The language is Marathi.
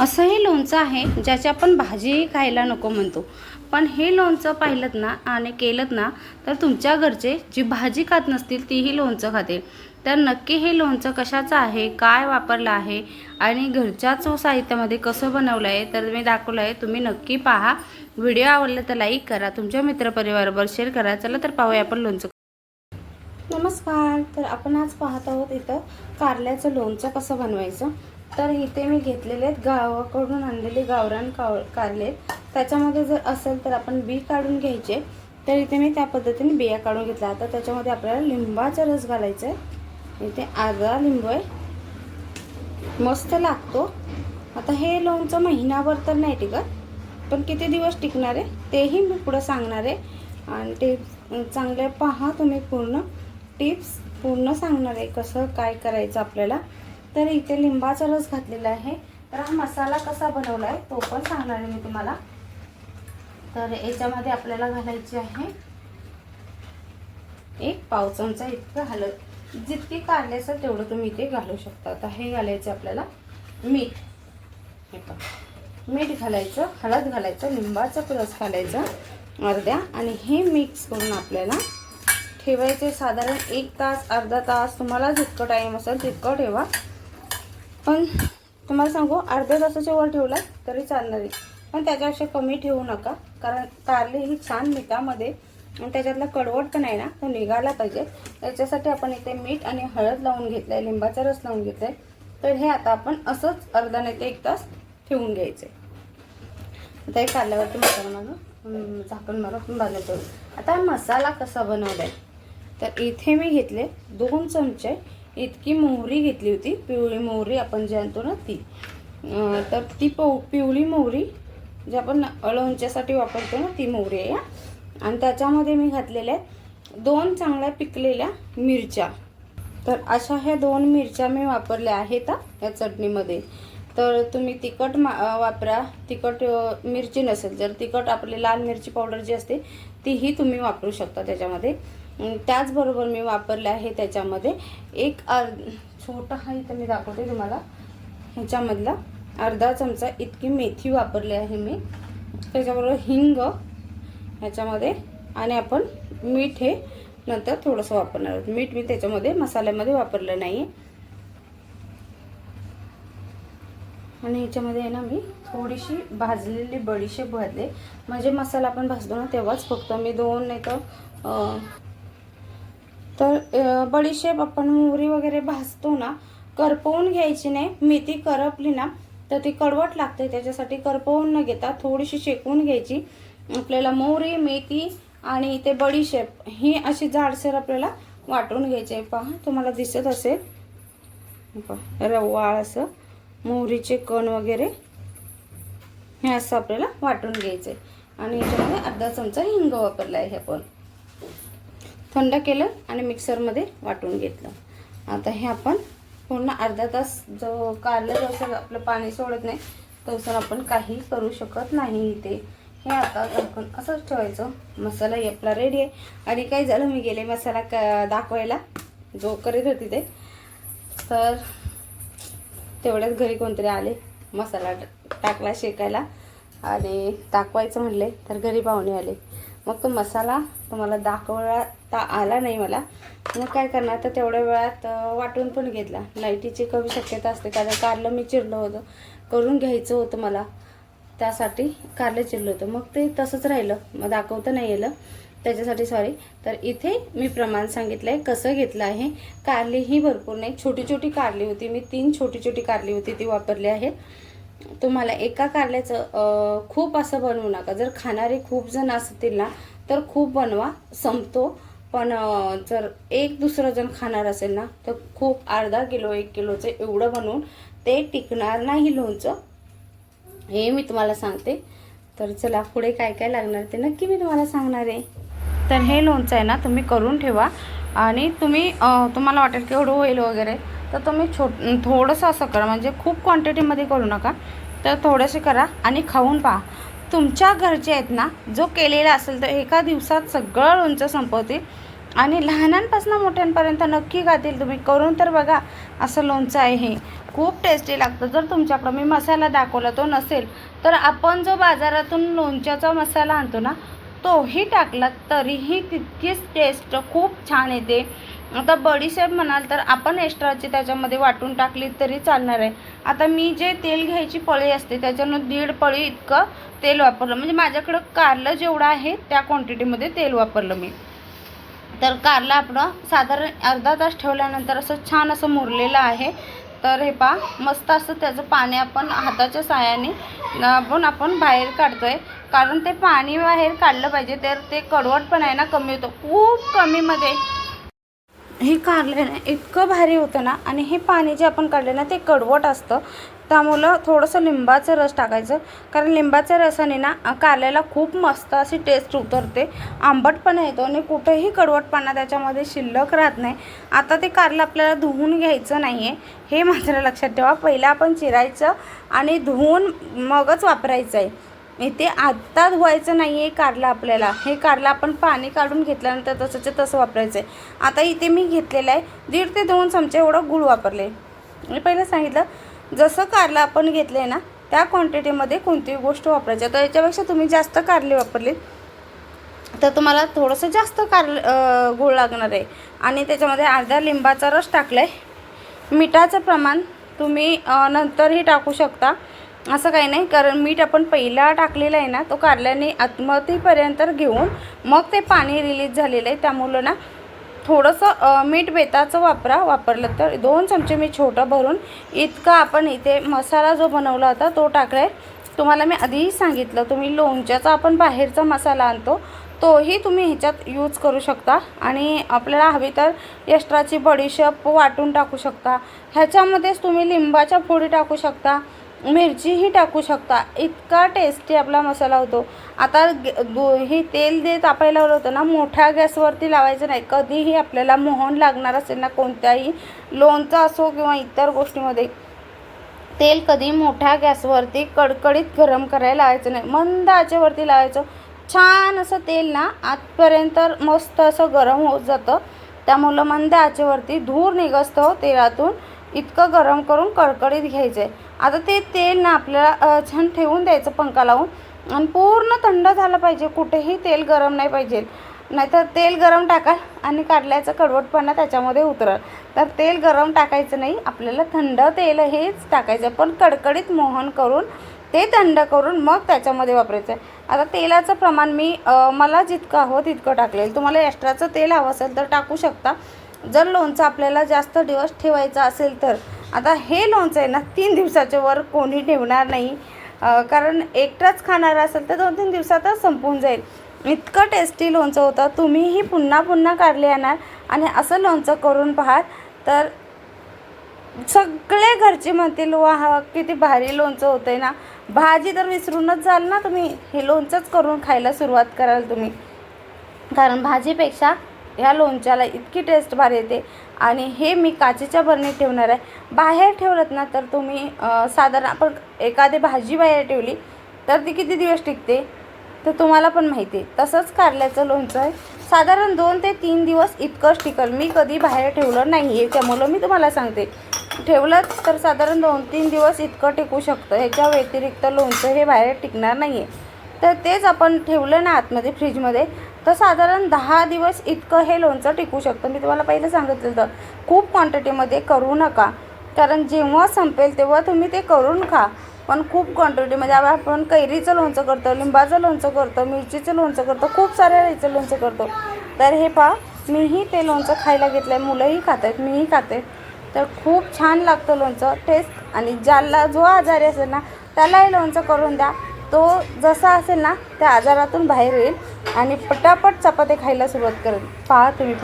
असं हे लोणचं आहे ज्याची आपण भाजी खायला नको म्हणतो. पण हे लोणचं पाहिलं ना आणि केलं ना तर तुमच्या घरचे जी भाजी खात नसतील तीही लोणचं खातील. तर नक्की हे लोणचं कशाचं आहे काय वापरलं आहे आणि घरच्याच साहित्यामध्ये कसं बनवलं आहे तर मी दाखवलं आहे. तुम्ही नक्की पहा. व्हिडिओ आवडला तर लाईक करा तुमच्या मित्रपरिवाराबरोबर शेअर करा. चला तर पाहूया आपण लोणचं. नमस्कार. तर आपण आज पाहत आहोत इथं कारल्याचं लोणचं कसं बनवायचं? तर इथे मी घेतलेले आहेत गावाकडून आणलेले गावरान काव कारले. आहेत. त्याच्यामध्ये जर असेल तर आपण बी काढून घ्यायचे. तर इथे मी त्या पद्धतीने बिया काढून घेतल्या. आता त्याच्यामध्ये आपल्याला लिंबाचा रस घालायचा आहे. इथे आर्धा लिंबू आहे. मस्त लागतो. आता हे लोणचं महिनाभर तर नाही टिकत पण किती दिवस टिकणार आहे तेही मी पुढं सांगणार आहे. आणि ते चांगले पहा तुम्ही पूर्ण. टिप्स पूर्ण सांगणार आहे कसं काय करायचं आपल्याला. तर इथे लिंबाचा रस घातलेला आहे. तर हा मसाला कसा बनवला आहे तो पण सांगणार आहे मी तुम्हाला. तर याच्यामध्ये आपल्याला घालायची आहे एक पाव चमचा इतकं हलत जितकी कारल्याचं तेवढं तुम्ही इथे घालू शकता. आता हे घालायचं आपल्याला मीठ. हे पण मीठ घालायचं हळद घालायचं लिंबाचा रस घालायचं अर्ध्या. आणि हे मिक्स करून आपल्याला ठेवायचे साधारण एक तास अर्धा तास. तुम्हाला जितकं टाईम असेल तितकं ठेवा. पण तुम्हाला सांगू अर्ध्या तासाच्या वर ठेवला तरी चालणार आहे. पण त्याच्यापेक्षा कमी ठेवू नका कारण कारले ही छान मिठामध्ये आणि त्याच्यातला कडवट पण आहे ना तो निघाला पाहिजे. त्याच्यासाठी आपण इथे मीठ आणि हळद लावून घेतलं आहे लिंबाचा रस लावून घेतला आहे तर हे आता आपण असंच अर्धा नाही ते एक तास ठेवून घ्यायचं. आता हे काढल्यावरती मसाला माझं झाकण मारून बाजू करू आता मसाला कसा बनवला आहे तर इथे मी घेतले दोन चमचे इतकी मोहरी घेतली होती. पिवळी मोहरी आपण जे आणतो ना ती. तर ती पव पिवळी मोहरी जी आपण लोणच्यासाठी वापरतो ना ती मोहरी आहे आणि त्याच्यामध्ये मी घातलेल्या आहेत दोन चांगल्या पिकलेल्या मिरच्या. तर अशा ह्या दोन मिरच्या मी वापरल्या आहेत या चटणीमध्ये. तर तुम्ही तिखट मा वापरा. तिखट मिरची नसेल जर तिखट आपली लाल मिरची पावडर जी असते तीही तुम्ही वापरू शकता त्याच्यामध्ये. त्याचबरोबर मी वापरले आहे त्याच्यामध्ये एक अर् छोटा हा इथं मी दाखवते तुम्हाला. ह्याच्यामधला अर्धा चमचा इतकी मेथी वापरली आहे मी. त्याच्याबरोबर हिंग ह्याच्यामध्ये आणि आपण मीठ हे नंतर थोडंसं वापरणार आहोत. मीठ मी त्याच्यामध्ये मसाल्यामध्ये वापरलं नाही आहे आणि ह्याच्यामध्ये आहे ना मी थोडीशी भाजलेली बडीशेप भाजले म्हणजे मसाला आपण भाजतो ना तेव्हाच फक्त मी दोन नाही तर तर बडीशेप आपण मोहरी वगैरे भाजतो ना करपवून घ्यायची नाही मेथी करपली ना तर ती कडवट लागते त्याच्यासाठी करपवून न घेता थोडीशी शेकवून घ्यायची. आपल्याला मोहरी मेथी आणि ते बडीशेप ही अशी जाडसर आपल्याला वाटून घ्यायची आहे. पहा तुम्हाला दिसत असेल. पहा, रवाळ असं मोहरीचे कण वगैरे. हे असं आपल्याला वाटून घ्यायचं आहे आणि याच्यामध्ये अर्धा चमचा हिंग वापरला आहे आपण. थंड केलं आणि मिक्सरमध्ये वाटून घेतलं. आता हे आपण पूर्ण अर्धा तास जो कारलं जसं आपलं पाणी सोडत नाही तसं आपण काही करू शकत नाही इथे. हे आता झाकून असंच ठेवायचं. मसालाही आपला रेडी आहे. आणि काय झालं मी गेले मसाला क दाखवायला. जो करीत होती ते. तर तेवढ्याच घरी कोणतरी आले मसाला टाकला शेकायला. आणि दाखवायचं म्हणले तर घरी पाहुणे आले. मग तो मसाला तुम्हाला दाखवता आला नाही मला. मग काय करणार तर तेवढ्या वेळात वाटून पण घेतला. लाईटीची कमी शक्यता असते कारण कारलं मी चिरलं होतं. करून घ्यायचं होतं मला. त्यासाठी कारलं चिरलं होतं. मग ते तसंच राहिलं. मग दाखवता नाही आलं त्याच्यासाठी सॉरी तर इथे मी प्रमाण सांगितलं आहे कसं घेतलं आहे. कारली ही भरपूर नाही छोटी छोटी कारली होती. मी तीन छोटी छोटी कारली होती ती वापरली आहे तुम्हाला एका कारल्याचं खूप असं बनवू नका. जर खाणारे खूप जण असतील ना तर खूप बनवा संपतो. पण जर एक दुसरं जण खाणार असेल ना तर खूप अर्धा किलो एक किलोचं एवढं बनवून ते टिकणार नाही लोणचं. हे मी तुम्हाला सांगते. तर चला पुढे काय काय लागणार ते नक्की मी तुम्हाला सांगणार आहे. तर हे लोणचं आहे ना तुम्ही करून ठेवा. आणि तुम्ही तुम्हाला वाटेल की एवढं होईल वगैरे तर तुम्ही छोट थोडंसं असं करा म्हणजे खूप क्वांटिटीमध्ये करू नका. तर थोडेसे करा आणि खाऊन पहा. तुमच्या घरचे आहेत ना जो केलेला असेल तर एका दिवसात सगळं लोणचं संपवतील आणि लहानांपासून मोठ्यांपर्यंत नक्की खातील. तुम्ही करून तर बघा असं लोणचं आहे हे. खूप टेस्टी लागतं. जर तुमच्याकडं मी मसाला दाखवला तो नसेल तर आपण जो बाजारातून लोणच्याचा मसाला आणतो ना तोही टाकला तरीही तितकीच टेस्ट खूप छान येते. आता बडीशेप म्हणाल तर आपण एक्स्ट्राची त्याच्यामध्ये वाटून टाकली तरी चालणार आहे. आता मी जे तेल घ्यायची पळी असते त्याच्यानं दीड पळी इतकं तेल वापरलं. म्हणजे माझ्याकडं कारलं जेवढं आहे त्या क्वांटिटीमध्ये तेल वापरलं मी. तर कारला आपलं साधारण अर्धा तास ठेवल्यानंतर असं छान असं मुरलेलं आहे. तर हे पा मस्त असं त्याचं पाणी आपण हाताच्या साहाय्याने पण आपण बाहेर काढतो आहे कारण ते पाणी बाहेर काढलं पाहिजे तर ते कडवट पण आहे ना कमी होतं. खूप कमीमध्ये. हे कारले ना इतकं भारी होतं ना आणि हे पाणी जे आपण काढले ना ते कडवट असतं. त्यामुळं थोडंसं लिंबाचं रस टाकायचं. कारण लिंबाच्या रसाने ना कारल्याला खूप मस्त अशी टेस्ट उतरते. आंबटपणा येतो आणि कुठेही कडवटपणा त्याच्यामध्ये शिल्लक राहत नाही. आता ते कारलं आपल्याला धुवून घ्यायचं नाही आहे हे मात्र लक्षात ठेवा. पहिलं आपण चिरायचं आणि धुवून मगच वापरायचं आहे इथे आत्ता धुवायचं नाही आहे कारलं आपल्याला. हे कारलं आपण पाणी काढून घेतल्यानंतर तसंच्या तसं वापरायचं. आहे आता इथे मी घेतलेलं आहे. दीड ते दोन चमचे एवढं गूळ वापरले. मी पहिलं सांगितलं जसं कारलं आपण घेतलं आहे ना त्या क्वांटिटीमध्ये कोणतीही गोष्ट वापरायची. तर याच्यापेक्षा तुम्ही जास्त कारले वापरले तर तुम्हाला थोडंसं जास्त कार गूळ लागणार आहे. आणि त्याच्यामध्ये अर्धा लिंबाचा रस टाकला आहे मिठाचं प्रमाण तुम्ही नंतरही टाकू शकता. असं काही नाही कारण मीठ आपण पहिला टाकलेलं आहे ना तो कारल्याने आत्महतीपर्यंत घेऊन मग ते पाणी रिलीज झालेलं आहे. त्यामुळं ना थोडंसं मीठ बेताचं वापरा वापरलं तर दोन चमचे मी छोटं भरून इतका आपण इथे मसाला जो बनवला होता तो टाकला आहे तुम्हाला मी आधीही सांगितलं तुम्ही लोणच्याचा आपण बाहेरचा मसाला आणतो तोही तुम्ही ह्याच्यात यूज करू शकता. आणि आपल्याला हवी तर यष्ट्राची बडीशेप वाटून टाकू शकता. ह्याच्यामध्येच तुम्ही लिंबाच्या फोडी टाकू शकता. मिरचीही टाकू शकता. इतका टेस्टी आपला मसाला होतो. आता ग- हे तेल जे तापायला लावलं होतं ना मोठ्या गॅसवरती लावायचं नाही. कधीही आपल्याला मोहन लागणार असेल ना कोणत्याही लोणचं असो किंवा इतर गोष्टीमध्ये तेल कधी मोठ्या गॅसवरती कडकडीत गरम करायला लावायचं नाही. मंद आचेवरती लावायचं. छान असं तेल ना आतपर्यंत मस्त असं गरम होत जातं. त्यामुळं मंद आचेवरती धूर निघसतं तेलातून. इतकं गरम करून कडकडीत घ्यायचं आहे आता ते तेल ना आपल्याला छान ठेवून द्यायचं पंखा लावून. आणि पूर्ण थंड झालं पाहिजे. कुठेही तेल गरम नाही पाहिजे. नाहीतर तेल गरम टाकाल आणि काढल्याचं कडवटपणा त्याच्यामध्ये उतरल. तर तेल गरम टाकायचं नाही. आपल्याला थंड तेल हेच टाकायचं. पण कडकडीत मोहन करून ते थंड करून मग त्याच्यामध्ये वापरायचं. आहे आता तेलाचं प्रमाण मी मला जितकं हवं तितकं टाकलेलं. तुम्हाला एक्स्ट्राचं तेल हवं असेल तर टाकू शकता. जर लोणचं आपल्याला जास्त दिवस ठेवायचं असेल तर आता हे लोणचं आहे ना तीन दिवसाच्या वर कोणी ठेवणार नाही. कारण एकटाच खाणार असेल तर दोन तीन दिवसातच संपून जाईल. इतकं टेस्टी लोणचं होतं. तुम्हीही पुन्हा पुन्हा काढले येणार आणि असं लोणचं करून पाहाल तर सगळे घरचे म्हणतील वा किती भारी लोणचं होतं आहे ना. भाजी तर विसरूनच जाल ना तुम्ही. हे लोणचंच करून खायला सुरुवात कराल तुम्ही. कारण भाजीपेक्षा ह्या लोणच्याला इतकी टेस्ट भारी येते. आणि हे मी काचेच्या बरणीत ठेवणार आहे. बाहेर ठेवलं ना तर तुम्ही साधारण आपण एखादी भाजी बाहेर ठेवली तर ती किती दिवस टिकते? तर तुम्हाला पण माहिती आहे. तसंच कारल्याचं लोणचं आहे. साधारण दोन ते तीन दिवस इतकंच टिकल. मी कधी बाहेर ठेवलं नाही आहे त्यामुळं मी तुम्हाला सांगते. ठेवलं तर साधारण दोन तीन दिवस इतकं टिकू शकतं. ह्याच्या व्यतिरिक्त लोणचं हे बाहेर टिकणार नाही आहे तर तेच आपण ठेवलं ना आतमध्ये फ्रीजमध्ये. तर साधारण दहा दिवस इतकं हे लोणचं टिकू शकतं. मी तुम्हाला पहिलं सांगितलं होतं खूप क्वांटिटीमध्ये करू नका. कारण जेव्हा संपेल तेव्हा तुम्ही ते करून खा. पण खूप क्वांटिटीमध्ये म्हणजे आपण कैरीचं लोणचं करतो लिंबाचं लोणचं करतो मिरचीचं लोणचं करतो खूप साऱ्या याचं लोणचं करतो. तर हे पहा मीही ते लोणचं खायला घेतलं आहे मुलंही खात आहेत मीही खाते तर खूप छान लागतं लोणचं टेस्ट आणि ज्याला जो आजारी असेल ना त्यालाही लोणचं करून द्या. तो जसा असेल ना त्या आजारातून बाहेर येईल आणि पटापट चपाती खायला सुरुवात करेल. पहा तुम्ही.